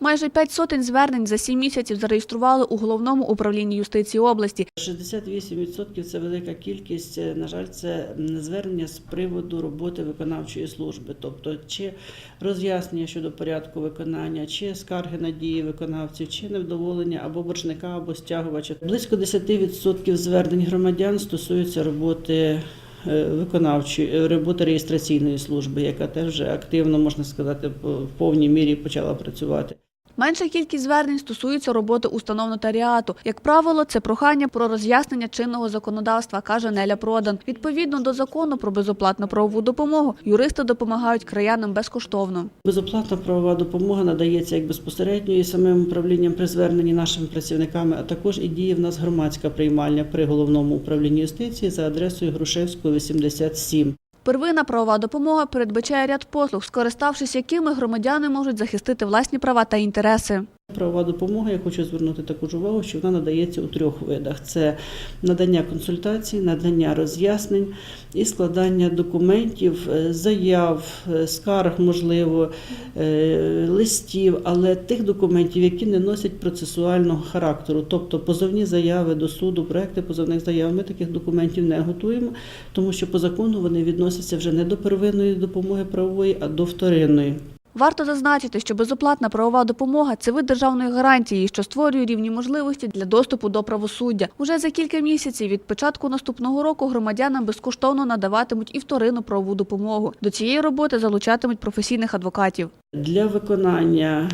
Майже п'ять сотень звернень за сім місяців зареєстрували у головному управлінні юстиції області. 68% – це велика кількість. Е, На жаль, це звернення з приводу роботи виконавчої служби, тобто чи роз'яснення щодо порядку виконання, чи скарги на дії виконавців, чи невдоволення або боржника, або стягувача. Близько 10% звернень громадян стосуються роботи. е, Виконавчої е, роботи реєстраційної служби, яка теж вже активно можна сказати в повній мірі почала працювати. Менша кількість звернень стосується роботи установ нотаріату. Як правило, це прохання про роз'яснення чинного законодавства, каже Неля Продан. Відповідно до закону про безоплатну правову допомогу, юристи допомагають краянам безкоштовно. Безоплатна правова допомога надається як безпосередньо і самим управлінням при зверненні нашими працівниками, а також і діє в нас громадська приймальня при головному управлінні юстиції за адресою Грушевського 87. Первинна правова допомога передбачає ряд послуг, скориставшись якими громадяни можуть захистити власні права та інтереси. Правова допомога, я хочу звернути також увагу, що вона надається у трьох видах: це надання консультацій, надання роз'яснень і складання документів, е, заяв, е, скарг, можливо, е, листів, але тих документів, які не носять процесуального характеру, тобто позовні заяви до суду, проекти позовних заяв. Ми таких документів не готуємо, тому що по закону вони відносяться вже не до первинної допомоги правової, а до вторинної. Варто зазначити, що безоплатна правова допомога це вид державної гарантії, що створює рівні можливості для доступу до правосуддя. Уже за кілька місяців від початку наступного року громадянам безкоштовно надаватимуть і вторинну правову допомогу. До цієї роботи залучатимуть професійних адвокатів. Для виконання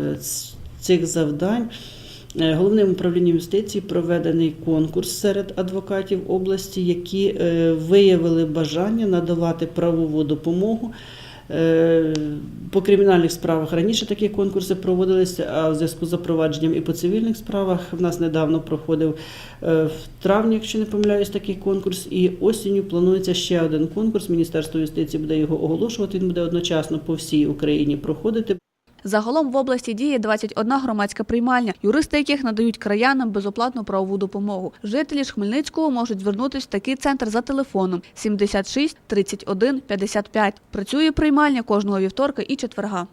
е, цих завдань е, головним управлінням юстиції проведений конкурс серед адвокатів області, які е, виявили бажання надавати правову допомогу. По кримінальних справах раніше такі конкурси проводилися, а в зв'язку з запровадженням і по цивільних справах в нас недавно проходив е, в травні, якщо не помиляюсь, такий конкурс. І осінню планується ще один конкурс. Міністерство юстиції буде його оголошувати. Він буде одночасно по всій Україні проходити. Загалом в області діє 21 громадська приймальня, юристи яких надають краянам безоплатну правову допомогу. Жителі ж Хмельницького можуть звернутися в такий центр за телефоном 76 31 55. Працює приймальня кожного вівторка і четверга.